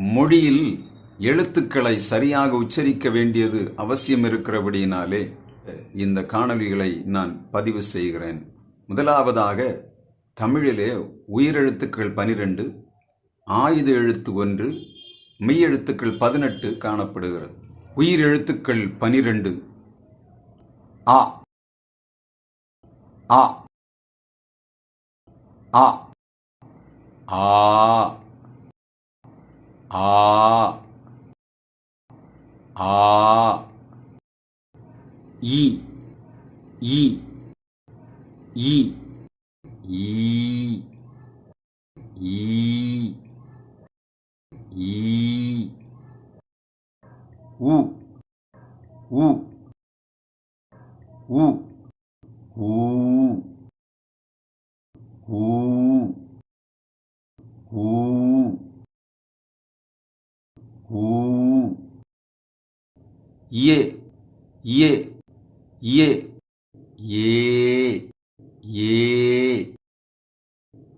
மொழியில் எழுத்துக்களை சரியாக உச்சரிக்க வேண்டியது அவசியம் இருக்கிறபடியினாலே இந்த காணொலிகளை நான் பதிவு செய்கிறேன். முதலாவதாக தமிழிலே உயிரெழுத்துக்கள் பனிரெண்டு ஆயுத எழுத்து ஒன்று மெய்யெழுத்துக்கள் பதினெட்டு காணப்படுகிறது. உயிரெழுத்துக்கள் பனிரெண்டு ஆ ஆ ஆ ஆ 아, 아, 이, 이, 이, 이, 이, 이, 우, 우, 우, 우, 우, 우, 우. 이에 이에 이에 예 예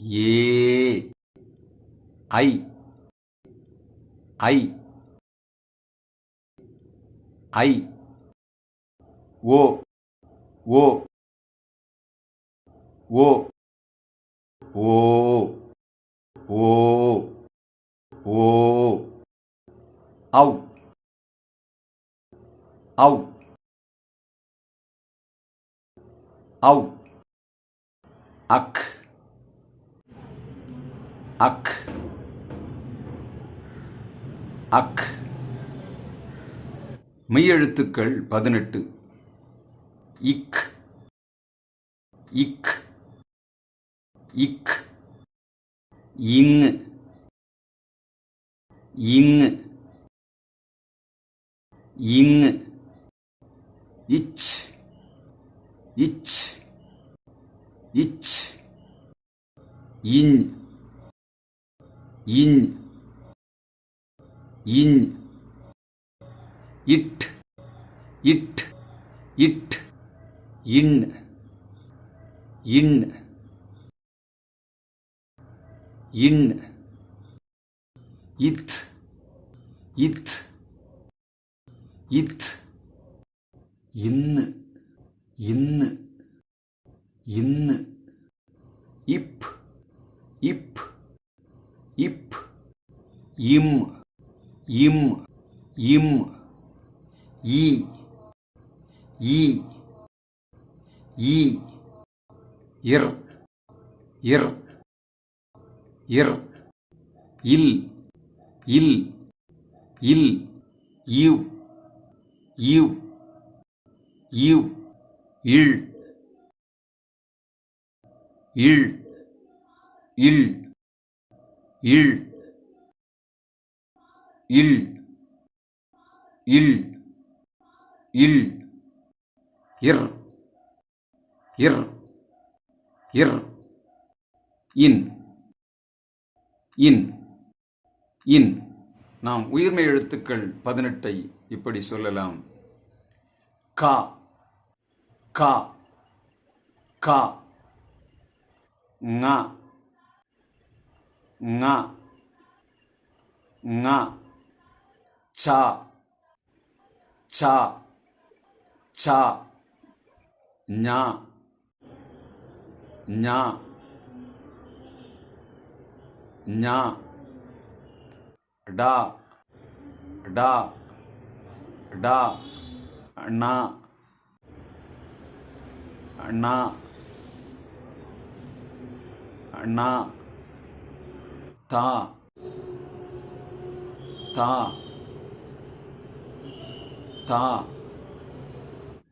예. 아이 아이 아이. 워워 워, 오, 오, 오. ஔ ஔ ஔ அக் அக் அக் மெய்யெழுத்துக்கள் பதினெட்டு. இக். இக். இக். இங். இங். இங் இச் இச் இச் இன் இன் இன் இட் இட் இட் இன் இன் இன் இத் இத் இத் இன்னு இன்னு இன்னு இப் இப் இப் இம் இம் இம் ஈ ஈ ஈ இர் இர் இர் இல் இல் இல் இவ் இவ் இவ் இல் இல் இல் இல் இல் இல் இல் இர் இர் இர் இன் இன் இன். நாம் உயிர்மை எழுத்துக்கள் பதினெட்டை இப்படி சொல்லலாம். கா. கா. கா. ங. ங. ங. சா. சா. சா. ஞா. ஞா. ஞா. டா. டா. டா அண்ணா. அண்ணா. அண்ணா. தா. தா. தா.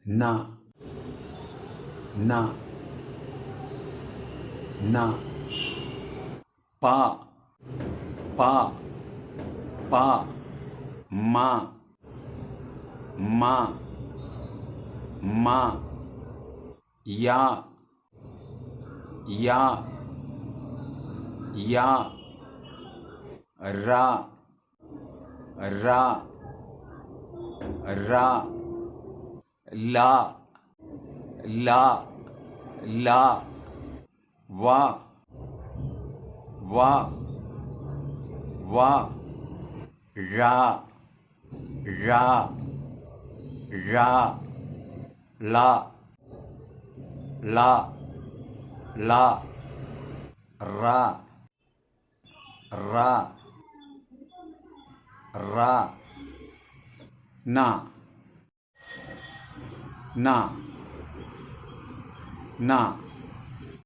நா. நா. நா. பா. பா. பா. மா. मा मा, या या या, रा रा रा, ला ला ला, वा वा वा, रा रा ழா லா லா லா ரா ரா ரா நா நா நா